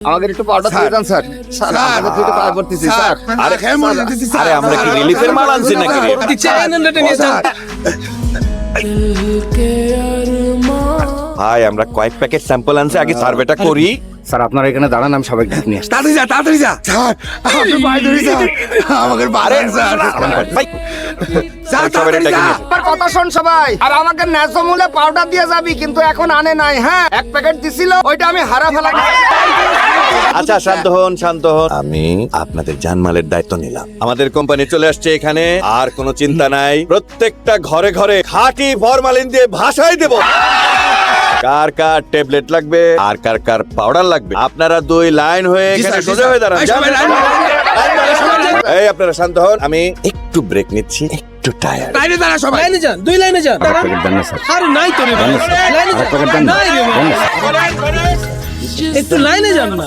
আমাকে একটু পাউডার দিয়ে দেন স্যার। স্যার পাউডার করতেছি স্যার আরে আরে আমরা কি রিলিফের মাল আনছি নাকি? রে ভাই আমরা কয়েক প্যাকেট স্যাম্পল আনছি আগে সার্ভেটা করি। স্যার আপনারা এখানে দাঁড়ান আমি সবাইকে ডেকে নিয়ে আসছি। তাড়াতাড়ি যা তাড়াতাড়ি যা। স্যার ধরি স্যার আমাকে স্যার। ভাই। স্যার তাড়াতাড়ি যা। নিয়ে আমার কথা শোন সবাই। আর আমাকে ন্যায্য মূল্যে পাউডার দিয়ে যাবি কিন্তু এখন আনে নাই হ্যাঁ? এক প্যাকেট দিছিল ওইটা আমি হারা ফেলা আচ্ছা শান্ত হন শান্ত হন। আমি আপনাদের জানমালের দায়িত্ব নিলাম। আমাদের কোম্পানি চলে আসছে এখানে আর কোনো চিন্তা নাই। প্রত্যেকটা ঘরে ঘরে খাঁটি ফরমালিন দিয়ে ভাষাই দেব। কার কার ট্যাবলেট লাগবে আর কার কার পাউডার লাগবে? আপনারা দুই লাইন হয়ে এখানে সোজা হয়ে দাঁড়ান। এই আপনারা শান্ত হন। আমি একটু ব্রেক নিচ্ছি একটু টায়ার্ড লাইনে দাঁড়া সবাই। লাইনে যান দুই লাইনে যান। আরে নাই তো রে লাইনে যান। একটু লাইনে যান না।